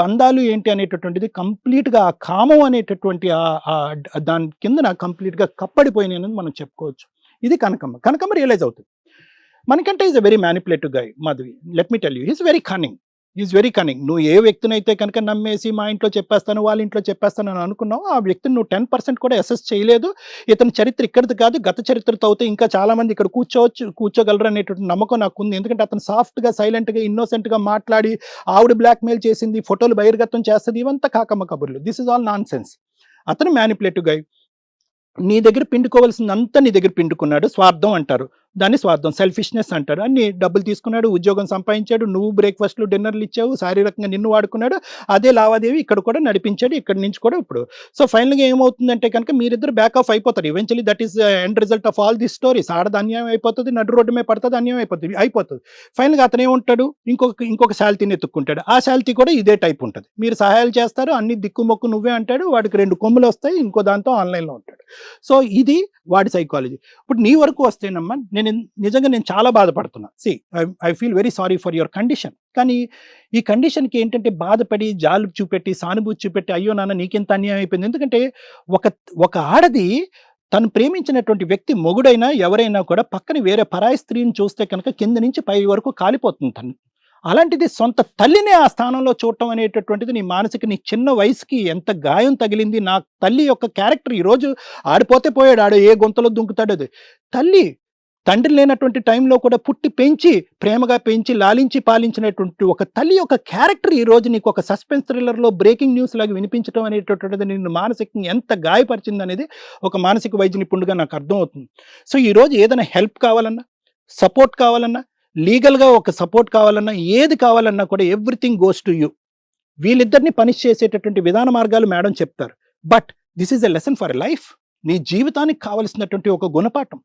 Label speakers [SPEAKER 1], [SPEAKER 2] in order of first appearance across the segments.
[SPEAKER 1] బంధాలు ఏంటి అనేటటువంటిది కంప్లీట్గా ఆ కామం అనేటటువంటి దాని కిందన కంప్లీట్గా కప్పడిపోయినాయి అనేది మనం చెప్పుకోవచ్చు. ఇది కనకమ్మ. కనకమ్మ రియలైజ్ అవుతుంది. మనకంటే is a very manipulative guy Madhavi. Let me tell you he's very cunning is very cunning నువ్వు ఏ వ్యక్తినైతే కనుక నమ్మేసి మా ఇంట్లో చెప్పేస్తాను వాళ్ళ ఇంట్లో చెప్పేస్తాను అని అనుకున్నావు ఆ వ్యక్తిని నువ్వు టెన్ పర్సెంట్ కూడా అసెస్ చేయలేదు. ఇతని చరిత్ర ఇక్కడిది కాదు గత చరిత్రతో అయితే ఇంకా చాలా మంది ఇక్కడ కూర్చోవచ్చు కూర్చోగలరు అనేటువంటి నమ్మకం నాకు ఉంది. ఎందుకంటే అతను సాఫ్ట్గా సైలెంట్గా ఇన్నోసెంట్గా మాట్లాడి ఆవిడ బ్లాక్మెయిల్ చేసింది ఫోటోలు బహిర్గతం చేస్తుంది ఇవంతా కాకమ్మ కబుర్లు. This is all nonsense అతను మ్యానిపులేటివ్ గై నీ దగ్గర పిండుకోవాల్సిందంతా నీ దగ్గర పిండుకున్నాడు స్వార్థం అంటారు. దాన్ని స్వార్థం సెల్ఫిష్నెస్ అంటారు. అన్ని డబ్బులు తీసుకున్నాడు ఉద్యోగం సంపాదించాడు నువ్వు బ్రేక్ఫాస్ట్లు డిన్నర్లు ఇచ్చావు శారీరకంగా నిన్ను వాడుకున్నాడు అదే లావాదేవి ఇక్కడ కూడా నడిపించాడు ఇక్కడ నుంచి కూడా ఇప్పుడు. సో ఫైనల్గా ఏమవుతుందంటే కనుక మీరిద్దరు బ్యాక్ ఆఫ్ అయిపోతారు. Eventually that is end result of all the stories ఆడది అన్యాయం అయిపోతుంది నడు రోడ్డు మీద పడుతుంది అన్యాయం అయిపోతుంది అయిపోతుంది. ఫైనల్గా అతను ఏముంటాడు? ఇంకొక ఇంకొక శాలిటీని ఎత్తుక్కుంటాడు. ఆ శాలిటీ కూడా ఇదే టైప్ ఉంటుంది. మీరు సహాయాలు చేస్తారు అన్ని దిక్కుమొక్కు నువ్వే అంటాడు వాడికి రెండు కొమ్ములు వస్తాయి ఇంకో దాంతో ఆన్లైన్లో ఉంటాడు. సో ఇది వాడి సైకాలజీ ఇప్పుడు నీ వరకు వస్తేనమ్మా నేను నిజంగా నేను చాలా బాధపడుతున్నా. See I feel very sorry for your condition కానీ ఈ కండిషన్కి ఏంటంటే బాధపడి జాలు చూపెట్టి సానుభూతి చూపెట్టి అయ్యో నాన్న నీకెంత అన్యాయం అయిపోయింది. ఎందుకంటే ఒక ఒక ఆడది తను ప్రేమించినటువంటి వ్యక్తి మొగుడైనా ఎవరైనా కూడా పక్కన వేరే పరాయి స్త్రీని చూస్తే కనుక కింద నుంచి పై వరకు కాలిపోతుంది తను. అలాంటిది సొంత తల్లినే ఆ స్థానంలో చూడటం అనేటటువంటిది నీ మానసిక నీ చిన్న వయసుకి ఎంత గాయం తగిలింది నా తల్లి యొక్క క్యారెక్టర్ ఈరోజు ఆడిపోతే పోయాడు ఆడు ఏ గొంతలో దుంకుతాడు అది. తల్లి తండ్రి లేనటువంటి టైంలో కూడా పుట్టి పెంచి ప్రేమగా పెంచి లాలించి పాలించినటువంటి ఒక తల్లి యొక్క క్యారెక్టర్ ఈ రోజు నీకు ఒక సస్పెన్స్ థ్రిల్లర్లో బ్రేకింగ్ న్యూస్ లాగా వినిపించడం అనేటటువంటిది నిన్ను మానసికంగా ఎంత గాయపరిచింది అనేది ఒక మానసిక వైద్య నిపుణుడిగా నాకు అర్థమవుతుంది. సో ఈ రోజు ఏదైనా హెల్ప్ కావాలన్నా సపోర్ట్ కావాలన్నా లీగల్గా ఒక సపోర్ట్ కావాలన్నా ఏది కావాలన్నా కూడా ఎవ్రీథింగ్ గోస్ టు యూ. వీళ్ళిద్దరిని పనిష్ చేసేటటువంటి విధాన మార్గాలు మేడం చెప్తారు. But this is a lesson for life. నీ జీవితానికి కావలసినటువంటి ఒక గుణపాఠం.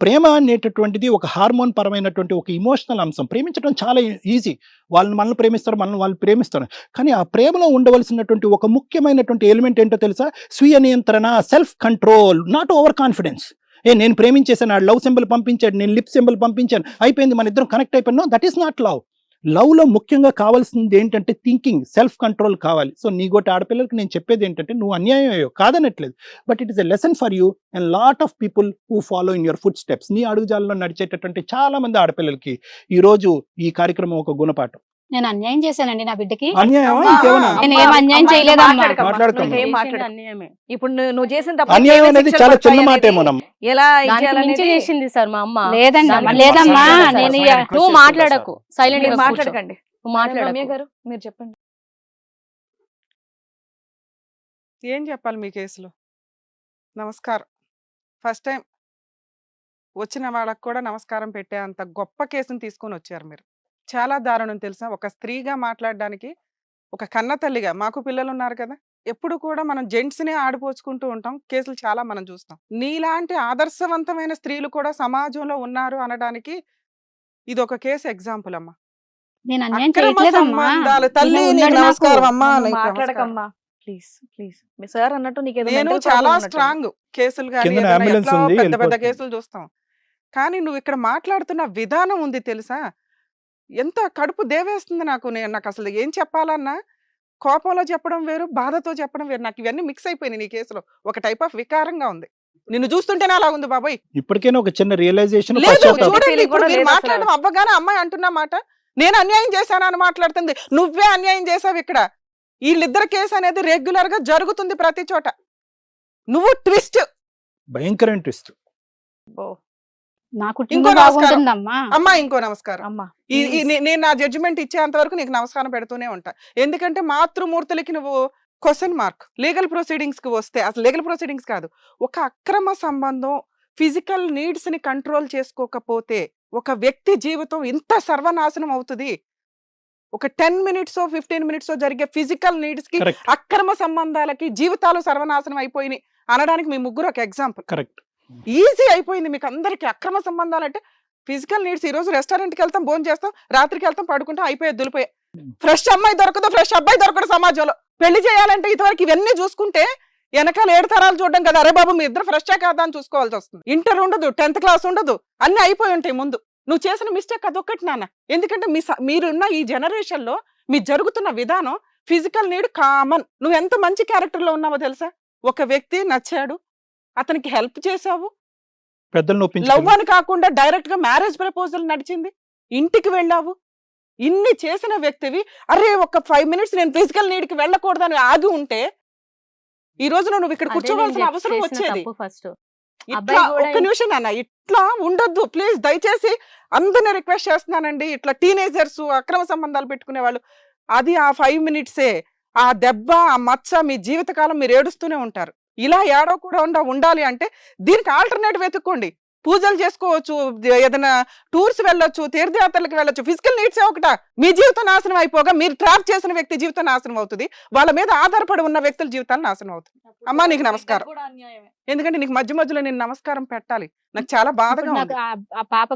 [SPEAKER 1] ప్రేమ అనేటటువంటిది ఒక హార్మోన్ పరమైనటువంటి ఒక ఇమోషనల్ అంశం. ప్రేమించడం చాలా ఈజీ. వాళ్ళని మనల్ని ప్రేమిస్తారు మనల్ని వాళ్ళు ప్రేమిస్తారు. కానీ ఆ ప్రేమలో ఉండవలసినటువంటి ఒక ముఖ్యమైనటువంటి ఎలిమెంట్ ఏంటో తెలుసా? స్వీయ నియంత్రణ self control not over confidence. ఏ నేను ప్రేమించేసాను ఆ లవ్ సింబల్ పంపించాడు నేను లిప్ సింబల్ పంపించాను. అయిపోయింది మన ఇద్దరం కనెక్ట్ అయిపోయినా. దట్ ఈస్ నాట్ లవ్ లవ్లో ముఖ్యంగా కావాల్సింది ఏంటంటే థింకింగ్ సెల్ఫ్ కంట్రోల్ కావాలి. సో నీ గోటి ఆడపిల్లలకి నేను చెప్పేది ఏంటంటే నువ్వు అన్యాయం అయ్యో కాదనట్లేదు. But it is a lesson for you and lot of people who follow in your footsteps నీ అడుగుజాలలో నడిచేటటువంటి చాలా మంది ఆడపిల్లలకి ఈరోజు ఈ కార్యక్రమం ఒక గుణపాఠం.
[SPEAKER 2] నేను అన్యాయం చేశానండి నా బిడ్డకి. నేను ఏం అన్యాయం చేయలేదమ్మా.
[SPEAKER 3] ఇప్పుడు నువ్వు చేసిన తప్పు
[SPEAKER 1] అన్యాయం అనేది చాలా చిన్న మాట
[SPEAKER 3] ఎలా
[SPEAKER 4] చేసింది సార్ మా అమ్మ.
[SPEAKER 2] లేదండి లేదమ్మా. నేను.
[SPEAKER 4] నువ్వు మాట్లాడకు. సైలెంట్.
[SPEAKER 3] మాట్లాడకండి.
[SPEAKER 4] మాట్లాడకు.
[SPEAKER 3] గారు మీరు చెప్పండి.
[SPEAKER 5] ఏం చెప్పాలి మీ కేసులో? నమస్కారం. ఫస్ట్ టైం వచ్చిన వాళ్ళకు కూడా నమస్కారం పెట్టే అంత గొప్ప కేసుని తీసుకొని వచ్చారు మీరు. చాలా దారుణం తెలుసా? ఒక స్త్రీగా మాట్లాడడానికి ఒక కన్న తల్లిగా మాకు పిల్లలు ఉన్నారు కదా! ఎప్పుడు కూడా మనం జెంట్స్నే ఆడిపోచుకుంటూ ఉంటాం. కేసులు చాలా మనం చూస్తాం. నీలాంటి ఆదర్శవంతమైన స్త్రీలు కూడా సమాజంలో ఉన్నారు అనడానికి ఇది ఒక కేసు ఎగ్జాంపుల్ అమ్మా.
[SPEAKER 2] నేను అన్యాయం చేయట్లేదమ్మా.
[SPEAKER 5] తల్లి. నమస్కారం అమ్మా
[SPEAKER 3] నువ్వు
[SPEAKER 5] నీకు నమస్కారం.
[SPEAKER 3] మాట్లాడకమ్మా. Please please. మీ సార్ అన్నట్టు నీకు
[SPEAKER 5] నేను చాలా. స్ట్రాంగ్ కేసులు కానీ పెద్ద పెద్ద. కేసులు చూస్తాం. కానీ నువ్వు ఇక్కడ మాట్లాడుతున్న విధానం ఉంది తెలుసా? ఎంత కడుపు దేవేస్తుంది నాకు నేను నాకు అసలు ఏం చెప్పాలన్నా కోపంలో చెప్పడం వేరు బాధతో చెప్పడం వేరు. నాకు ఇవన్నీ మిక్స్ అయిపోయినాయి నీ కేసులో. ఒక టైప్ ఆఫ్ వికారంగా ఉంది. నిన్ను చూస్తుంటేనే అలా ఉంది బాబాయ్.
[SPEAKER 1] ఇప్పటికైనా ఒక చిన్న రియలైజేషన్.
[SPEAKER 5] మాట్లాడడం అవ్వగానే అమ్మాయి అంటున్న మాట నేను అన్యాయం చేశాను అని మాట్లాడుతుంది. నువ్వే అన్యాయం చేసావు ఇక్కడ. వీళ్ళిద్దరు కేసు అనేది రెగ్యులర్గా జరుగుతుంది ప్రతి చోట. నువ్వు ట్విస్ట్.
[SPEAKER 1] భయంకరమైన ట్విస్ట్.
[SPEAKER 3] ఓ,
[SPEAKER 2] నా
[SPEAKER 5] ఇంకో
[SPEAKER 2] కుటుంబం
[SPEAKER 5] నమస్కారం.
[SPEAKER 2] బాగుంటుందమ్మా
[SPEAKER 5] అమ్మా ఇంకో నమస్కారం.
[SPEAKER 3] అమ్మా
[SPEAKER 5] ఈ- ఈ
[SPEAKER 3] please.
[SPEAKER 5] నే- నేను నా జడ్జిమెంట్ ఇచ్చేంత వరకు నీకు నమస్కారం పెడుతూనే ఉంటా. ఎందుకంటే మాతృమూర్తులకి నువ్వు క్వశ్చన్ మార్క్ లీగల్ ప్రొసీడింగ్స్కి వస్తే అసలు లీగల్ ప్రొసీడింగ్స్ కాదు ఒక అక్రమ సంబంధం ఫిజికల్ నీడ్స్ని కంట్రోల్ చేసుకోకపోతే ఒక వ్యక్తి జీవితం ఇంత సర్వనాశనం అవుతుంది. ఒక టెన్ మినిట్స్ ఫిఫ్టీన్ మినిట్స్ జరిగే ఫిజికల్
[SPEAKER 1] నీడ్స్కి
[SPEAKER 5] అక్రమ సంబంధాలకి జీవితాలు సర్వనాశనం అయిపోయినాయి అనడానికి మీ ముగ్గురు ఒక ఎగ్జాంపుల్
[SPEAKER 1] కరెక్ట్
[SPEAKER 5] ఈజీ అయిపోయింది మీకు అందరికి. అక్రమ సంబంధాలు అంటే ఫిజికల్ నీడ్స్ ఈ రోజు కి వెళ్తాం భోజనం చేస్తాం రాత్రికి వెళ్తాం పడుకుంటాం అయిపోయి దులిపోయి. ఫ్రెష్ అమ్మాయి దొరకదు ఫ్రెష్ అబ్బాయి దొరకదు సమాజంలో. పెళ్ళి చేయాలంటే ఇంతవరకు ఇవన్నీ చూసుకుంటే వెనకాల ఏడు తరాలు చూడడం కదా. అరే బాబు మీ ఇద్దరు ఫ్రెష్ కాదా అని చూసుకోవాల్సి వస్తుంది. ఇంటర్ ఉండదు టెన్త్ క్లాస్ ఉండదు అన్ని అయిపోయి ఉంటాయి ముందు. నువ్వు చేసిన మిస్టేక్ అదొక్కటి నాన్న. ఎందుకంటే మీ స- మీరున్న ఈ జనరేషన్లో మీ జరుగుతున్న విధానం ఫిజికల్ నీడ్ కామన్. నువ్వు ఎంత మంచి క్యారెక్టర్లో ఉన్నావో తెలుసా? ఒక వ్యక్తి నచ్చాడు అతనికి హెల్ప్ చేసావు
[SPEAKER 1] పెద్దలు
[SPEAKER 5] లవ్ అని కాకుండా డైరెక్ట్గా మ్యారేజ్ ప్రపోజల్ నడిచింది. ఇంటికి వెళ్ళావు. ఇన్ని చేసిన వ్యక్తివి అరే ఒక ఫైవ్ మినిట్స్ నేను ఫిజికల్ నీడ్కి వెళ్ళకూడదని ఆగి ఉంటే ఈ రోజు నువ్వు ఇక్కడ కూర్చోవాల్సిన అవసరం వచ్చేది.
[SPEAKER 4] ఫస్ట్.
[SPEAKER 5] ఇట్లా
[SPEAKER 4] అబ్బాయి కూడా
[SPEAKER 5] ఒక్క నిమిషం అన్న ఇట్లా ఉండొద్దు. ప్లీజ్ దయచేసి అందరిని రిక్వెస్ట్ చేస్తున్నానండి. ఇట్లా టీనేజర్స్ అక్రమ సంబంధాలు పెట్టుకునే వాళ్ళు అది ఆ ఫైవ్ మినిట్సే. ఆ దెబ్బ ఆ మచ్చ మీ జీవితకాలం మీరు ఏడుస్తూనే ఉంటారు. ఇలా ఏడవకుండా ఉండాలి అంటే దీనికి ఆల్టర్నేటివ్ వెతుక్కోండి. పూజలు చేసుకోవచ్చు ఏదైనా టూర్స్ వెళ్ళొచ్చు తీర్థయాత్రలకు వెళ్ళొచ్చు. ఫిజికల్ నీడ్స్ ఒకట. మీ జీవితం నాశనం అయిపోగా మీరు ట్రాప్ చేసిన వ్యక్తి జీవితం నాశనం అవుతుంది. వాళ్ళ మీద ఆధారపడి ఉన్న వ్యక్తుల జీవితాలు నాశనం అవుతుంది. అమ్మా నీకు నమస్కారం. ఎందుకంటే నీకు మధ్య మధ్యలో నేను నమస్కారం పెట్టాలి. నాకు చాలా బాధగా ఉంది.
[SPEAKER 2] ఆ- పాప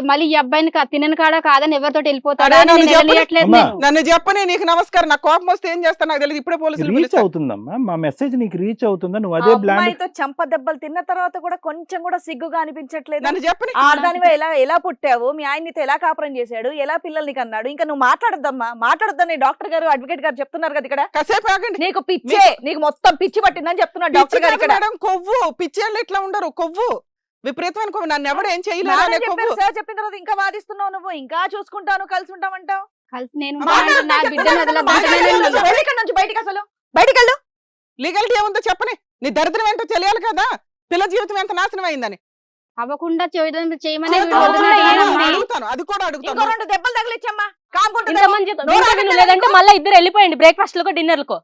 [SPEAKER 2] మళ్ళీ ఈ అబ్బాయిని కా- తినను కాడా కాదని ఎవరితో వెళ్ళిపోతాడా
[SPEAKER 5] నన్ను
[SPEAKER 2] నేను
[SPEAKER 5] చెప్పని- నీకు నమస్కారం. నాకు కోపం వస్తే ఏం చేస్తా నాకు తెలియదు. ఇప్పుడే పోలీసులు
[SPEAKER 1] రీచ్. అవుతుందమ్మా. మా మెసేజ్ నీకు రీచ్ అవుతుందా? నువ్వు అదే బ్లాండ్
[SPEAKER 3] చంప దెబ్బలు తిన్న తర్వాత కూడా కొంచెం కూడా సిగ్గుగా అనిపించట్లేదు?
[SPEAKER 5] నన్ను చెప్పని
[SPEAKER 3] ఆడదానివే ఎలా ఎలా పుట్టావు? మీ ఆయన నీతో ఎలా కాపురం చేశాడు? ఎలా పిల్లల్ని కన్నాడు ఇంకా నువ్వు మాట్లాడొద్దమ్మా. మాట్లాడొద్దని డాక్టర్ గారు అడ్వకేట్ గారు చెప్తున్నారు కదా ఇక్కడ.
[SPEAKER 5] కాసేపు
[SPEAKER 3] నీకు పిచ్చే నీకు మొత్తం పిచ్చి పట్టిందని చెప్తున్నాడు
[SPEAKER 5] పిచ్చి
[SPEAKER 3] డాక్టర్ గారు ఇక్కడ.
[SPEAKER 5] మేడం కొవ్వు. పిచ్చేళ్ళు ఇట్లా ఉండరు? కొవ్వు. విపరీతమైన కొవ్వు. నన్ను ఎవడు ఏం చేయలేదు కొవ్వు.
[SPEAKER 3] సార్ చెప్పిన తర్వాత ఇంకా వాదిస్తున్నావు నువ్వు. ఇంకా చూసుకుంటాను కలిసి ఉంటామంటావు.
[SPEAKER 2] కలిసి నేను
[SPEAKER 3] నుంచి బయటికి అసలు? బయటికి వెళ్ళు
[SPEAKER 5] లీగల్టీ ఏముందో చెప్పని. నీ దరిద్రం ఏంటో తెలియాలి కదా. పిల్ల జీవితం ఎంత నాశనం అయిందని.
[SPEAKER 2] అవ్వకుండా చేయడం చేయమని.
[SPEAKER 5] అడుగుతాను. అది కూడా అడుగుతాను.
[SPEAKER 3] రెండు దెబ్బలు తగిలిచ్చమ్మా. ఆగట్లేదా
[SPEAKER 4] లేదంటే? మళ్ళీ ఇద్దరు వెళ్ళిపోయండి బ్రేక్ఫాస్ట్లకు డిన్నర్లకు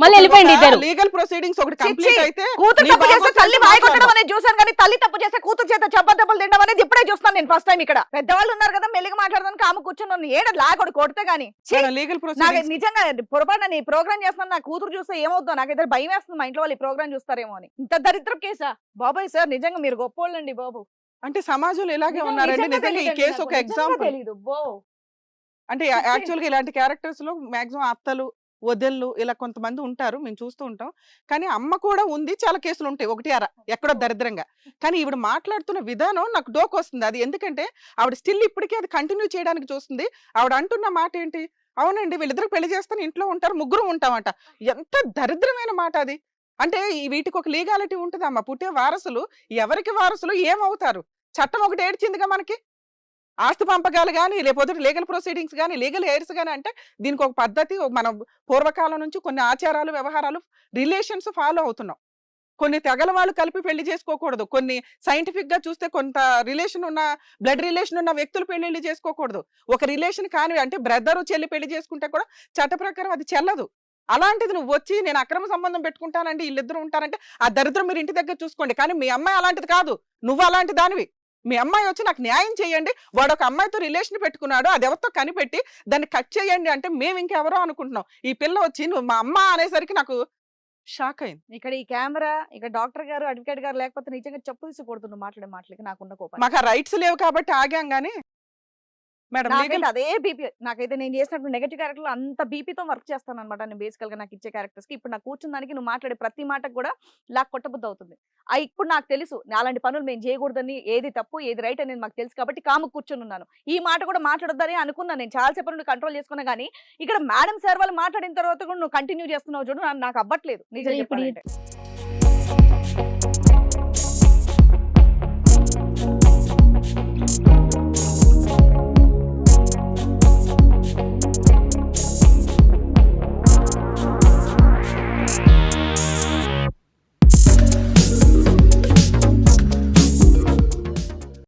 [SPEAKER 4] మళ్ళీ వెళ్ళిపోయండి ఇద్దరు.
[SPEAKER 5] లీగల్ ప్రొసీడింగ్స్ ఒకటి కంప్లీట్
[SPEAKER 3] చిచ్చి,
[SPEAKER 5] అయితే
[SPEAKER 3] కూతురు తప్పు చేస్తే తల్లి వాయి కొట్టడం
[SPEAKER 5] మాట్లాడు.
[SPEAKER 3] అనేది చూసాను కానీ తల్లి తప్పు చేస్తే కూతురు చేత దెబ్బలు తినడం అనేది ఇప్పుడే చూస్తాను నేను ఫస్ట్ టైం ఇక్కడ. పెద్దవాళ్ళు ఉన్నారు కదా మెల్లిగా మాట్లాడడానికి ఆమె కూర్చొని ఏడ లాగొడు కొడితే గానీ.
[SPEAKER 5] లీగల్
[SPEAKER 3] నాకు నిజంగా పొరపాటున నీ ప్రోగ్రామ్ చేస్తున్నాను నా కూతురు చూస్తే ఏమవుతుందో నాకు ఇద్దరు భయం వేస్తుంది మా ఇంట్లో వాళ్ళు ఈ ప్రోగ్రామ్ చూస్తారేమో అని. ఇంత దరిద్రం కేసా? బాబాయ్ సార్ నిజంగా మీరు గొప్పోళ్ళండి బాబు.
[SPEAKER 5] అంటే సమాజంలో ఇలాగే ఉన్నారండి.
[SPEAKER 3] నిజంగా
[SPEAKER 5] ఈ కేసు ఒక ఎగ్జాంపుల్
[SPEAKER 3] తెలీదు. బో.
[SPEAKER 5] అంటే యాక్చువల్గా ఇలాంటి క్యారెక్టర్స్లో మాక్సిమం అత్తలు వదిళ్ళు ఇలా కొంతమంది ఉంటారు. మేము చూస్తూ ఉంటాం. కానీ అమ్మ కూడా ఉంది. చాలా కేసులు ఉంటాయి. ఒకటి అర. ఎక్కడో దరిద్రంగా. కానీ ఈవిడ మాట్లాడుతున్న విధానం నాకు డోక్ వస్తుంది. అది ఎందుకంటే ఆవిడ స్టిల్ ఇప్పటికీ అది కంటిన్యూ చేయడానికి చూస్తుంది. ఆవిడ అంటున్న మాట ఏంటి? అవునండి. వీళ్ళిద్దరు పెళ్ళి చేస్తాను ఇంట్లో ఉంటారు. ముగ్గురు ఉంటామంట. ఎంత దరిద్రమైన మాట అది. అంటే వీటికి ఒక లీగాలిటీ ఉంటుంది అమ్మ పుట్టే వారసులు ఎవరికి వారసులు ఏమవుతారు? చట్టం ఒకటి ఏడ్చిందిగా మనకి. ఆస్తి పంపకాలు కానీ లేకపోతే లీగల్ ప్రొసీడింగ్స్ కానీ లీగల్ హెయిర్స్ కానీ అంటే దీనికి ఒక పద్ధతి మనం పూర్వకాలం నుంచి కొన్ని ఆచారాలు వ్యవహారాలు రిలేషన్స్ ఫాలో అవుతున్నాం. కొన్ని తెగల వాళ్ళు కలిపి పెళ్ళి చేసుకోకూడదు. కొన్ని సైంటిఫిక్గా చూస్తే కొంత రిలేషన్ ఉన్న బ్లడ్ రిలేషన్ ఉన్న వ్యక్తులు పెళ్ళిళ్ళు చేసుకోకూడదు. ఒక రిలేషన్ కానివి అంటే బ్రదరు చెల్లి పెళ్ళి చేసుకుంటే కూడా చట్ట ప్రకారం అది చెల్లదు. అలాంటిది నువ్వు వచ్చి నేను అక్రమ సంబంధం పెట్టుకుంటానంటే వీళ్ళిద్దరు ఉంటారంటే ఆ దరిద్రం మీరు ఇంటి దగ్గర చూసుకోండి. కానీ మీ అమ్మాయి అలాంటిది కాదు. నువ్వు అలాంటి దానివి. మీ అమ్మాయి వచ్చి నాకు న్యాయం చేయండి. వాడు ఒక అమ్మాయితో రిలేషన్ పెట్టుకున్నాడు. అది ఎవరితో కనిపెట్టి దాన్ని కట్ చేయండి అంటే మేము ఇంకెవరో అనుకుంటున్నాం. ఈ పిల్ల వచ్చి నువ్వు మా అమ్మ అనేసరికి నాకు షాక్ అయింది.
[SPEAKER 3] ఇక్కడ ఈ కెమెరా ఇక్కడ డాక్టర్ గారు అడ్వకేట్ గారు లేకపోతే నిజంగా చెప్పు తీసి కొడుతున్న మాట్లాడే మాటలకి నాకున్న కోపం.
[SPEAKER 5] మాకు రైట్స్ లేవు కాబట్టి ఆగాం కానీ మేడం
[SPEAKER 3] నాకైతే అదే బీపీ నాకైతే నేను చేసినప్పుడు నెగటివ్ క్యారెక్టర్ అంత బీపీతో వర్క్ చేస్తాను అనమాట నేను బేసికల్గా నాకు ఇచ్చే క్యారెక్టర్స్కి ఇప్పుడు నాకు కూర్చున్న దానికి నువ్వు మాట్లాడే ప్రతి మాటకు కూడా లాక్ కొట్టబుద్ధి అవుతుంది ఆ ఇప్పుడు నాకు తెలుసు నా అలాంటి పనులు మేము చేయకూడదని ఏది తప్పు ఏది రైట్ అనేది మాకు తెలుసు కాబట్టి కాము కూర్చొని ఉన్నాను. ఈ మాట కూడా మాట్లాడొద్దని అనుకున్నాను నేను. చాలా సేపు నుండి కంట్రోల్ చేసుకున్నా కానీ ఇక్కడ మేడం సార్ వాళ్ళు మాట్లాడిన తర్వాత కూడా నువ్వు కంటిన్యూ చేస్తున్నావు చూడు నాకు అవ్వట్లేదు. నిజం
[SPEAKER 2] ఇప్పుడు